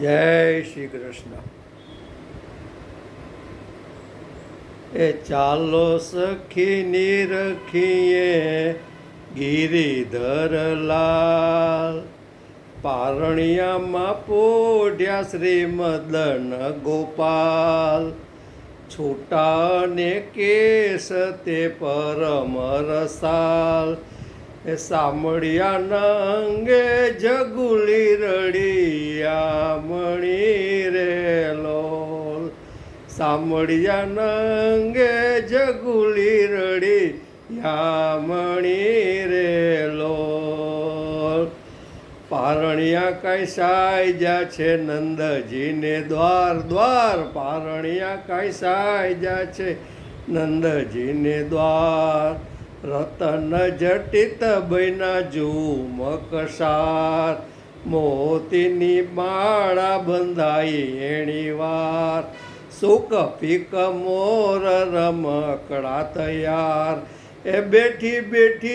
જય શ્રી કૃષ્ણ. એ ચાલો સખી નિરખીએ ગિરિધર લાલ. પારણિયામાં પોઢ્યા શ્રી મદન ગોપાલ. છૂટા ને કેસ તે પરમ રસાલ. એ સાંભળ્યા અંગે જગુલી રડિયા. મણી રે લોલ. સાંભળ્યા નંગે જગુલી રડી, યામણી રે લોલ. પારણિયા કઈ સાયજા છે નંદજીને દ્વાર દ્વાર. પારણિયા કઈ સાયજા છે નંદજીને દ્વાર. રતન જટિત બૈના ઝુમકસાર મોતીની માળા બંધાઈ એણી વાર. સુક પીક મોર રમકડા તૈયાર. એ બેઠી બેઠી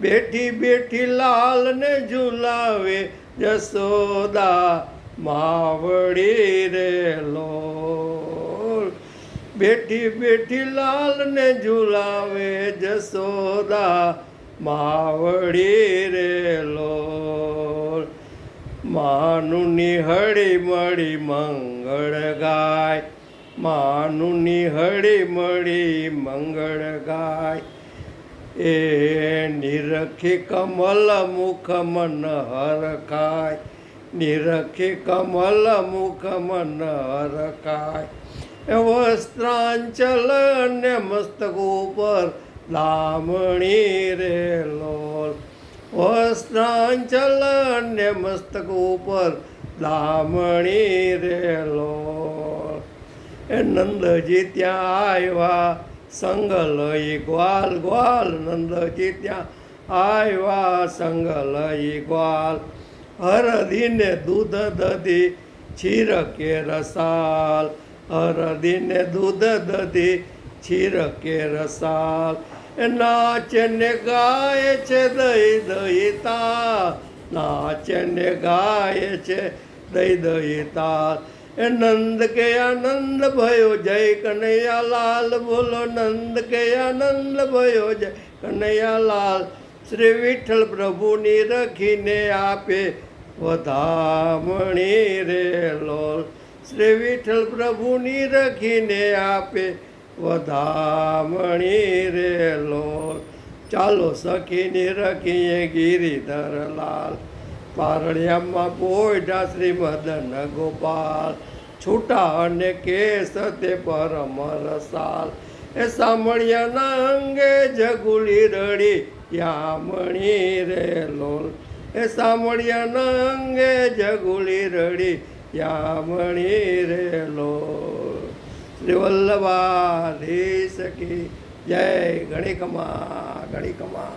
બેઠી બેઠી લાલને ઝુલાવે જસોદા માવડી રે લોલ. બેઠી બેઠી લાલને ઝુલાવે જસોદા માવડી રે લોલ માનું નિહળી મળી મંગળ ગાય. માનું નિહળી મળી મંગળ ગાય. એ નિરખી કમલ મુખ મન હરખાય નિરખી કમલ મુખ મન હરખાય વસ્ત્રાંચલ ને મસ્તક ઉપર લામણી રે લોલ. વસ્ત્રાંચલ ને મસ્તક ઉપર લામણી રે લોલ. એ નંદજી ત્યાં આવ્યા સંગ લઈ ગ્વાલ ગ્વાલ, નંદજી ત્યાં આવ્યા સંગ લઈ ગ્વાલ. હરદીને દૂધ દધી, છીર કે રસાલ. હરદીને દૂધ દધી, છીર કે રસાલ. નાચે ને ગાય છે દઈ દઈતા નાચે ને ગાય છે દઈ દઈ એ નંદ કે આનંદ ભયો જય કનૈયા લાલ, બોલો નંદ કે આનંદ ભયો જય કનૈયા લાલ. શ્રી વિઠ્ઠલ પ્રભુની રખીને આપે વધામણી રે લોલ. શ્રી વિઠ્ઠલ પ્રભુની રખીને આપે વધામણી રે લોલ ચાલો સખીની રખીએ ગિરિધર લાલ. પારણિયામાં પોઢા શ્રી મદન ગોપાલ. છૂટા અને કેસ તે પરમ રસાલ એ સાંભળ્યાના અંગે જગુલી રડી, યામણી રે લોલ એ સાંભળ્યાના અંગે જગુલી રડી, યામણી રે લોલ શ્રી વલ્લભાધીશ કી જય ગણિકમા ગણિકમા